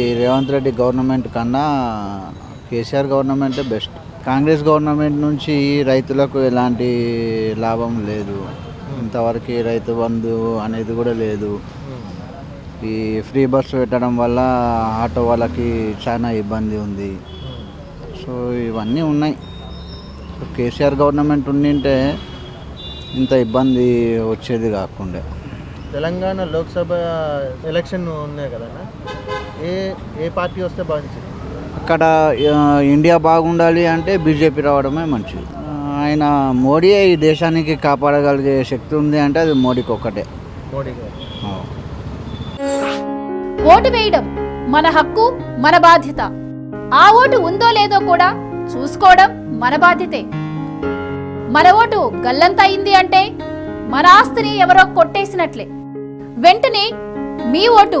ఈ రేవంత్ రెడ్డి గవర్నమెంట్ కన్నా కేసీఆర్ గవర్నమెంటే బెస్ట్. కాంగ్రెస్ గవర్నమెంట్ నుంచి రైతులకు ఎలాంటి లాభం లేదు. ఇంతవరకు రైతు బంధు అనేది కూడా లేదు. ఈ ఫ్రీ బస్సు పెట్టడం వల్ల ఆటో వాళ్ళకి చాలా ఇబ్బంది ఉంది. సో ఇవన్నీ ఉన్నాయి. కేసీఆర్ గవర్నమెంట్ ఉండింటే ఇంత ఇబ్బంది వచ్చేది కాకుండా. తెలంగాణ లోక్సభ ఎలక్షన్ ఉన్నాయి కదా ఏ ఏ పార్టీ వస్తే బాగుంటుంది? అక్కడ ఇండియా బాగుండాలి అంటే బీజేపీ రావడమే మంచిది. ఆయన మోడీ ఈ దేశానికి కాపాడగలిగే శక్తి ఉంది అంటే అది మోడీకి ఒక్కటే. మోడీ గారు ఆ. ఓటు వేయడం మన హక్కు మన బాధ్యత. ఆ ఓటు ఉందో లేదో కూడా చూసుకోవడం మన బాధ్యతే. మన ఓటు గల్లంత అయింది అంటే మన ఆస్తిని ఎవరో కొట్టేసినట్లే. వెంటనే మీ ఓటు